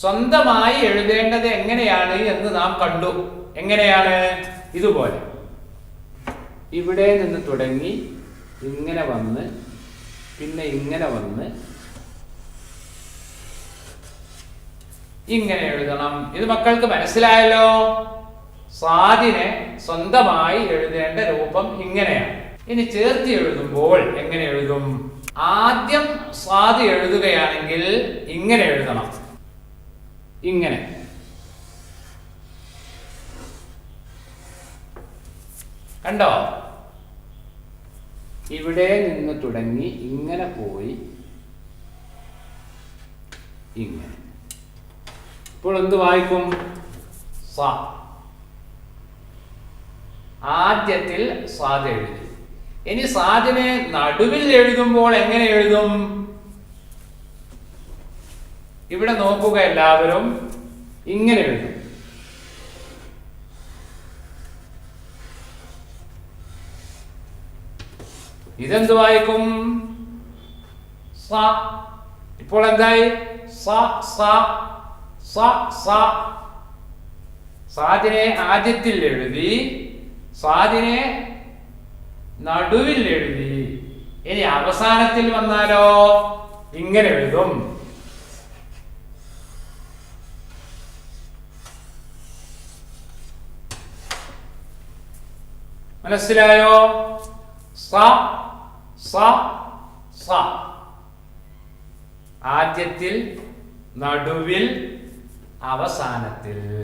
സ്വന്തമായി എഴുതേണ്ടത് എങ്ങനെയാണ് എന്ന് നാം കണ്ടു. എങ്ങനെയാണ്? ഇതുപോലെ. ഇവിടെ നിന്ന് തുടങ്ങി ഇങ്ങനെ വന്ന് പിന്നെ ഇങ്ങനെ വന്ന് ഇങ്ങനെ എഴുതണം. ഇത് മക്കൾക്ക് മനസ്സിലായല്ലോ? സ്വാതിനെ സ്വന്തമായി എഴുതേണ്ട രൂപം ഇങ്ങനെയാണ്. ഇനി ചേർത്തി എഴുതുമ്പോൾ എങ്ങനെ എഴുതും? ആദ്യം സ്വാതി എഴുതുകയാണെങ്കിൽ ഇങ്ങനെ എഴുതണം. ഇങ്ങനെ. കണ്ടോ? ഇവിടെ നിന്ന് തുടങ്ങി ഇങ്ങനെ പോയി. ഇങ്ങനെ. ഇപ്പോൾ എന്ത് വായിക്കും? സ. ആദ്യത്തിൽ സാധ എഴുതി. ഇനി സ്വാദിനെ നടുവിൽ എഴുതുമ്പോൾ എങ്ങനെ എഴുതും? ഇവിടെ നോക്കുക എല്ലാവരും. ഇങ്ങനെ എഴുതും. ഇതെന്ത് വായിക്കും? സ. ഇപ്പോൾ എന്തായി? സ സ സ സ. സാദിനെ ആദ്യത്തിൽ എഴുതി സാദിനെ നടുവിൽ എഴുതി. ഇനി അവസാനത്തിൽ വന്നാലോ? ഇങ്ങനെ എഴുതും. മനസ്സിലായോ? സ സ സ. ആദ്യത്തിൽ നടുവിൽ അവസാനത്തിൽ.